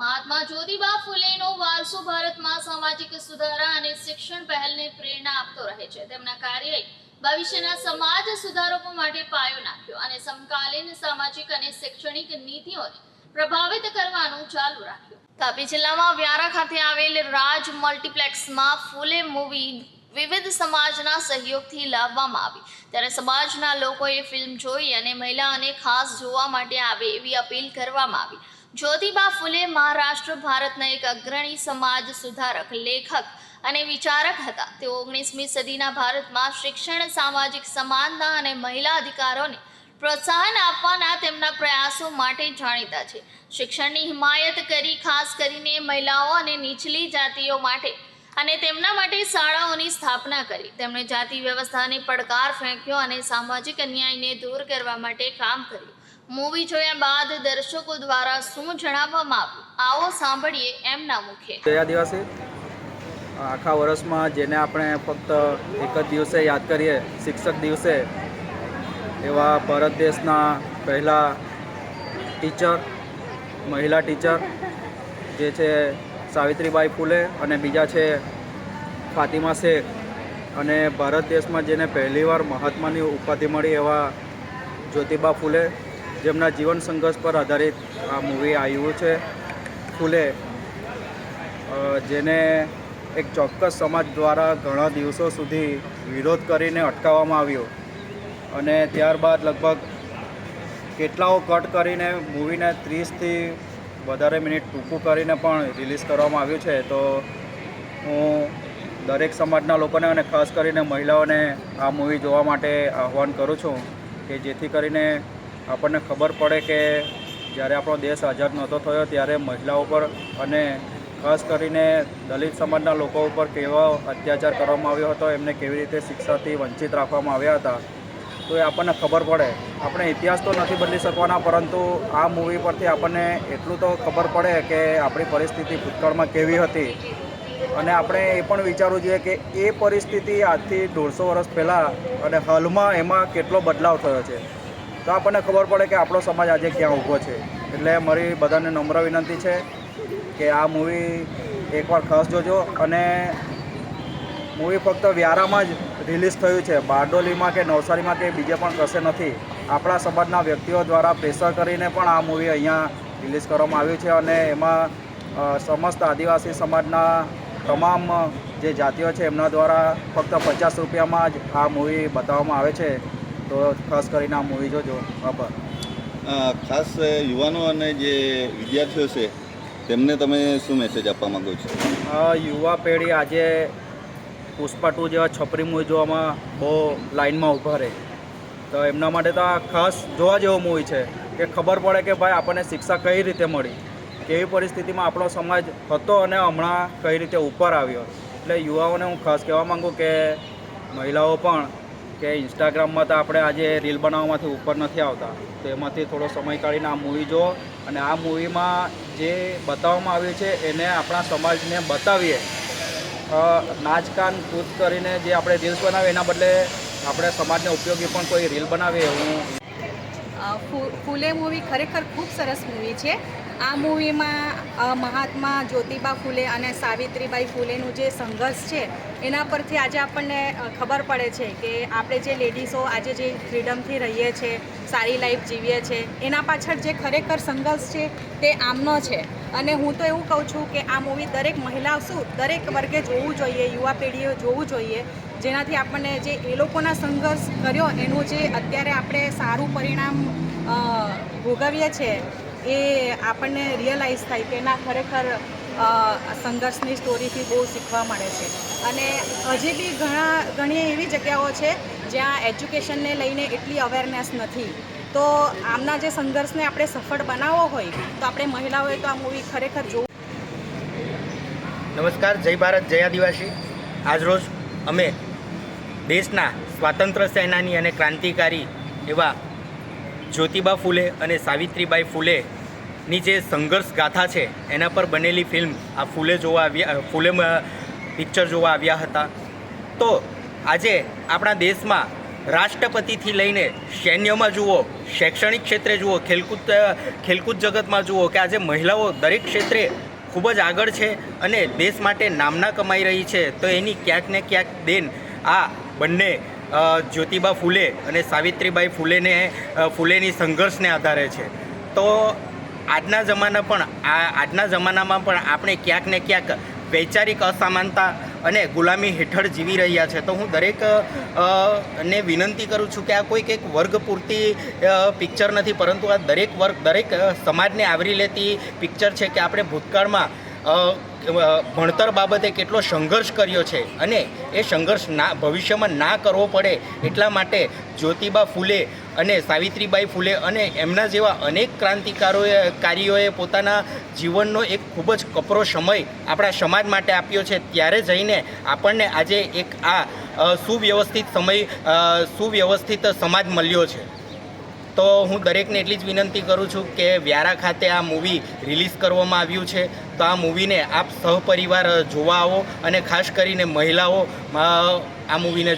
મહાત્મા જ્યોતિબા ફૂલેનો વારસો ભારતમાં સામાજિક સુધારા અને શિક્ષણ પહેલને પ્રેરણા આપતો રહે છે. તેમના કાર્યએ ભવિષ્યના સમાજ સુધારકો માટે પાયો નાખ્યો અને સમકાલીન સામાજિક અને શૈક્ષણિક નીતિઓને પ્રભાવિત કરવાનું ચાલુ રાખ્યું. તાપી જિલ્લામાં વ્યારા ખાતે આવેલ રાજ મલ્ટીપ્લેક્સમાં ફૂલે મૂવી વિવિધ સમાજના સહયોગથી લાવવામાં આવી. ત્યારે સમાજના લોકોએ ફિલ્મ જોઈ અને મહિલાઓને ખાસ જોવા માટે આવે એવી અપીલ કરવામાં આવી. જ્યોતિબા ફૂલે મહારાષ્ટ્ર ભારતના એક અગ્રણી સમાજ સુધારક, લેખક અને વિચારક હતા. તેઓ ઓગણીસમી સદીના ભારતમાં શિક્ષણ, સામાજિક સમાનતા અને મહિલા અધિકારોને પ્રોત્સાહન આપવાના તેમના પ્રયાસો માટે જાણીતા છે. શિક્ષણની હિમાયત કરી, ખાસ કરીને મહિલાઓ અને નીચલી જાતિઓ માટે અને તેમના માટે શાળાઓની સ્થાપના કરી. તેમણે જાતિ વ્યવસ્થાને પડકાર ફેંક્યો અને સામાજિક અન્યાયને દૂર કરવા માટે કામ કર્યું. મૂવી જોયા બાદ દર્શકો દ્વારા શું જણાવવામાં આવ્યું? આવો સાંભળીએ એમના મુખે. ગયા દિવસે, આખા વર્ષમાં જેને આપણે ફક્ત એક જ દિવસે યાદ કરીએ, શિક્ષક દિવસે, એવા ભારત દેશના પહેલા ટીચર, મહિલા ટીચર, જે છે સાવિત્રીબાઈ ફૂલે અને બીજા છે ફાતિમા શેખ. અને ભારત દેશમાં જેને પહેલીવાર મહાત્માની ઉપાધિ મળી એવા જ્યોતિબા ફૂલે જેમના જીવન સંઘર્ષ પર આધારિત આ મૂવી આવ્યું છે. ફૂલે જેને એક ચોક્કસ સમાજ દ્વારા ઘણા દિવસો સુધી વિરોધ કરીને અટકાવવામાં આવ્યો. અને ત્યારબાદ લગભગ કેટલાઓ કટ કરીને મૂવીને ત્રીસથી વધારે મિનિટ ટૂંકું કરીને પણ રિલીઝ કરવામાં આવ્યું છે. તો હું દરેક સમાજના લોકોને અને ખાસ કરીને મહિલાઓને આ મૂવી જોવા માટે આહ્વાન કરું છું કે જેથી કરીને આપણને ખબર પડે કે જ્યારે આપણો દેશ આઝાદ નહોતો થયો ત્યારે મહિલાઓ પર અને ખાસ કરીને દલિત સમાજના લોકો ઉપર કેવો અત્યાચાર કરવામાં આવ્યો હતો, એમને કેવી રીતે શિક્ષાથી વંચિત રાખવામાં આવ્યા હતા, તો એ આપણને ખબર પડે. આપણે ઇતિહાસ તો નથી બદલી શકવાના, પરંતુ આ મૂવી પરથી આપણને એટલું તો ખબર પડે કે આપણી પરિસ્થિતિ ભૂતકાળમાં કેવી હતી. અને આપણે એ પણ વિચારવું જોઈએ કે એ પરિસ્થિતિ આજથી દોઢસો વર્ષ પહેલાં અને હાલમાં એમાં કેટલો બદલાવ થયો છે. તો આપણને ખબર પડે કે આપણો સમાજ આજે ક્યાં ઊભો છે. એટલે મારી બધાને નમ્ર વિનંતી છે કે આ મૂવી એકવાર ખાસ જોજો અને મૂવી ફક્ત વ્યારામાં જ રિલીઝ થયું છે. બારડોલીમાં કે નવસારીમાં કે બીજે પણ કશે નથી. આપણા સમાજના વ્યક્તિઓ દ્વારા પ્રેશર કરીને પણ આ મૂવી અહીંયા રિલીઝ કરવામાં આવ્યું છે અને એમાં સમસ્ત આદિવાસી સમાજના તમામ જે જાતિઓ છે એમના દ્વારા ફક્ત પચાસ રૂપિયામાં જ આ મૂવી બતાવવામાં આવે છે. તો ખાસ કરીને આ મૂવી જોજો આભાર ખાસ યુવાનો અને જે વિદ્યાર્થીઓ છે તેમને તમે શું મેસેજ આપવા માગો છો? યુવા પેઢી આજે પુષ્પા ટુ જેવા છપરી મૂવી જોવામાં બહુ લાઇનમાં ઊભા રહે. તો એમના માટે તો આ ખાસ જોવા જેવો મૂવી છે કે ખબર પડે કે ભાઈ આપણને શિક્ષા કઈ રીતે મળી કેવી પરિસ્થિતિમાં આપણો સમાજ હતો અને હમણાં કઈ રીતે ઉપર આવ્યો. એટલે યુવાઓને હું ખાસ કહેવા માગું કે મહિલાઓ પણ કે ઇન્સ્ટાગ્રામમાં તો આપણે આજે રીલ બનાવવામાંથી ઉપર નથી આવતા. તો એમાંથી થોડો સમય કાઢીને આ મૂવી જુઓ અને આ મૂવીમાં જે બતાવવામાં આવ્યું છે એને આપણા સમાજને બતાવીએ. નાચકાન, કૂદ કરીને જે આપણે રીલ્સ બનાવીએ, એના બદલે આપણે સમાજને ઉપયોગી પણ કોઈ રીલ બનાવીએ હું ફૂલે મૂવી ખરેખર ખૂબ સરસ મૂવી છે. આ મૂવીમાં મહાત્મા જ્યોતિબા ફૂલે અને સાવિત્રીબાઈ ફૂલેનું જે સંઘર્ષ છે, એના પરથી આજે આપણને ખબર પડે છે કે આપણે જે લેડીઝો આજે જે ફ્રીડમથી રહીએ છીએ સારી લાઈફ જીવીએ છીએ એના પાછળ જે ખરેખર સંઘર્ષ છે તે આમનો છે. અને હું તો એવું કહું છું કે આ મૂવી દરેક મહિલાઓ શું, દરેક વર્ગે જોવું જોઈએ, યુવા પેઢીઓ જોવું જોઈએ, જેનાથી આપણને જે એ લોકોના સંઘર્ષ કર્યો, એનું જે અત્યારે આપણે સારું પરિણામ ભોગવીએ છીએ એ આપણને રિયલાઇઝ થાય કે ના, ખરેખર સંઘર્ષની સ્ટોરીથી બહુ શીખવા મળે છે. અને હજી બી ઘણા, ઘણી એવી જગ્યાઓ છે જ્યાં એજ્યુકેશનને લઈને એટલી અવેરનેસ નથી. તો આમના જે સંઘર્ષને આપણે સફળ બનાવવો હોય, તો આપણે મહિલાઓએ તો આ મૂવી ખરેખર જોવું નમસ્કાર, જય ભારત, જય આદિવાસી. આજરોજ અમે દેશના સ્વાતંત્ર્ય સેનાની અને ક્રાંતિકારી એવા જ્યોતિબા ફૂલે અને સાવિત્રીબાઈ ફૂલેની જે સંઘર્ષ ગાથા છે, એના પર બનેલી ફિલ્મ આ ફૂલે જોવા આવ્યા ફૂલે પિક્ચર જોવા આવ્યા હતા. તો આજે આપણા દેશમાં રાષ્ટ્રપતિથી લઈને સૈન્યમાં જુઓ, શૈક્ષણિક ક્ષેત્રે જુઓ ખેલકૂદ ખેલકૂદ જગતમાં જુઓ કે આજે મહિલાઓ દરેક ક્ષેત્રે ખૂબ જ આગળ છે અને દેશ માટે નામના કમાઈ રહી છે, તો એની ક્યાંક ને ક્યાંક દેન આ બંને જ્યોતિબા ફૂલે અને સાવિત્રીબાઈ ફૂલેને ફૂલેની સંઘર્ષને આધારે છે. તો આજના જમાના પણ આ આજના જમાનામાં પણ આપણે ક્યાંક ને ક્યાંક વૈચારિક અસમાનતા અને ગુલામી હેઠળ જીવી રહ્યા છે. તો હું દરેક ને વિનંતી કરું છું કે આ કોઈક એક વર્ગ પૂરતી પિક્ચર નથી, પરંતુ આ દરેક વર્ગ, દરેક સમાજને આવરી લેતી પિક્ચર છે કે આપણે ભૂતકાળમાં ભણતર બાબતે કેટલો સંઘર્ષ કર્યો છે અને એ સંઘર્ષ ના, ભવિષ્યમાં ના કરવો પડે એટલા માટે જ્યોતિબા ફૂલે અને સાવિત્રીબાઈ ફૂલે અને એમના જેવા અનેક ક્રાંતિકારોએ કારીઓએ પોતાના જીવનનો એક ખૂબ જ કપરો સમય આપણા સમાજ માટે આપ્યો છે. ત્યારે જઈને આપણને આજે એક આ સુવ્યવસ્થિત સમય સુવ્યવસ્થિત સમાજ મળ્યો છે. તો હું દરેકને એટલી જ વિનંતી કરું છું કે વ્યારા ખાતે આ મૂવી રિલીઝ કરવામાં આવ્યું છે. તો આ મૂવીને આપ સહપરિવાર જોવા આવો અને ખાસ કરીને મહિલાઓ આ મૂવીને